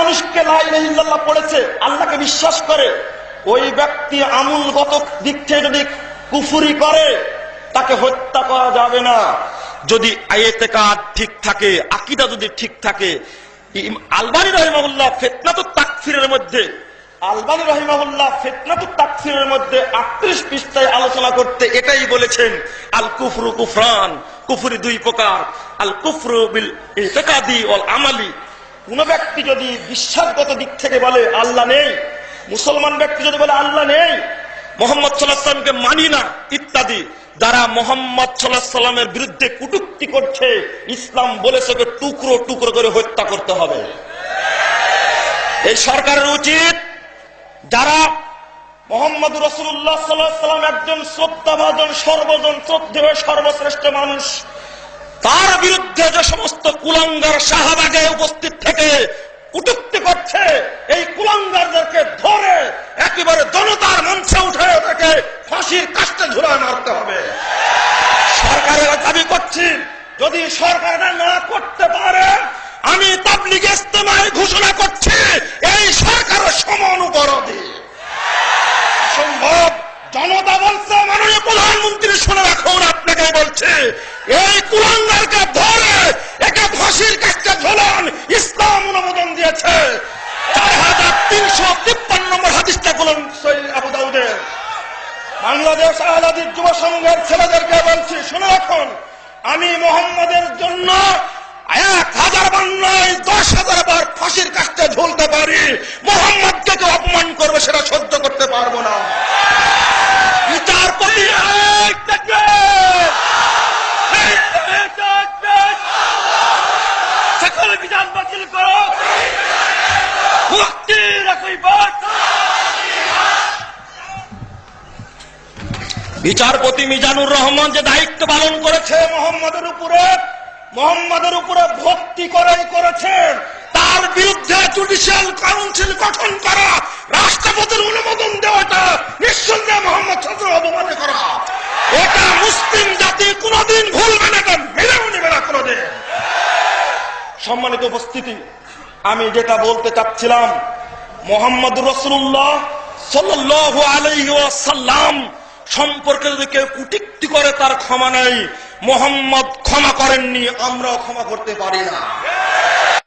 মানুষকে লা ইলাহা পড়েছে আল্লাহকে বিশ্বাস করে। ওই ব্যক্তি আমূলগত দিক থেকে যদি কুফুরি করে, তাকে হত্যা করা যাবে না। যদি আয়েতে কাজ ঠিক থাকে, আকিদা যদি ঠিক থাকে আলবানি রহিমাহুল্লাহ ফেতনাত তাকফিরের মধ্যে, আলবানি রহিমাহুল্লাহ ফেতনাত তাকফিরের মধ্যে আটত্রিশ পৃষ্ঠায় আলোচনা করতে এটাই বলেছেন, আল কুফরু কুফরান, কুফুরি দুই প্রকার, আল কুফরু বিল ইতিকাদি ওয়াল আমালি। কোন ব্যক্তি যদি বিশ্বাসগত দিক থেকে বলে, আল্লাহ নেই, মুসলমান ব্যক্তি যদি বলে, আল্লাহ নেই, মোহাম্মদ সাল্লাহামকে মানি না, ইত্যাদি, যারা মোহাম্মদ সাল্লাহ সাল্লামের বিরুদ্ধে কুটুক্তি করছে, ইসলাম বলেছে টুকরো টুকরো করে হত্যা করতে হবে। এই সরকারের উচিত যারা মোহাম্মদ রসুল্লাহ সাল্লাহ সাল্লাম একজন শ্রদ্ধাভাজন, সর্বজন শ্রদ্ধেয়, সর্বশ্রেষ্ঠ মানুষ, তার বিরুদ্ধে যে সমস্ত কুলাঙ্গার, শাহবাগে উপস্থিত থেকে কুটুক্তি করছে এই কুলাঙ্গারদেরকে ধরে একেবারে জনতার মঞ্চে উঠে তাকে ফাঁসির কাষ্টে ঝুলায় মারতে হবে। সরকারের দাবি করছি, যদি সরকার না করতে পারে, আমি তাবলিগ ইস্তেমায় ঘোষণা করছি, এই সরকারের সমান উপরোধী সম্ভব? জনতা বলছে, মাননীয় প্রধানমন্ত্রী শুনে রাখুন আপনাকে বলছে, এই কুলাঙ্গারকে বাংলাদেশ আহলাদির যুব সংঘের ছেলেদেরকে বলছি শুনে রাখুন আমি মোহাম্মদের জন্য এক হাজার বার নয় দশ হাজার বার ফাঁসির কাজটা ঝুলতে পারি। মোহাম্মদকে কেউ অপমান করবে সেটা সহ্য করতে পারব না। বিচারপতি এক সকল বিধান বাতিল করো। মুক্তি রাখই বাদ বিচারপতি মিজানুর রহমান যে দায়িত্ব পালন করেছে মোহাম্মদের উপরে মোহাম্মদের উপরে ভক্তি করাই করেছেন তার বিরুদ্ধে জুডিশিয়াল কাউন্সিল গঠন করা রাষ্ট্রপতির অনুমোদন দেওয়াটা নিঃসন্দেহে মোহাম্মদ ছাত্র অপমান করা। এটা মুসলিম জাতি কোনোদিন ভুলবে না এটা মেনেও নেবে না কোনোদিন। সম্মানিত উপস্থিতি আমি যেটা বলতে চাচ্ছিলাম মোহাম্মদ রসুল্লাহ সাল্লাল্লাহু আলাইহি ওয়াসাল্লাম সম্পর্কে যদি কেউ কুটিক্তি করে, তার ক্ষমা নেই। মোহাম্মদ ক্ষমা করেননি, আমরাও ক্ষমা করতে পারি না।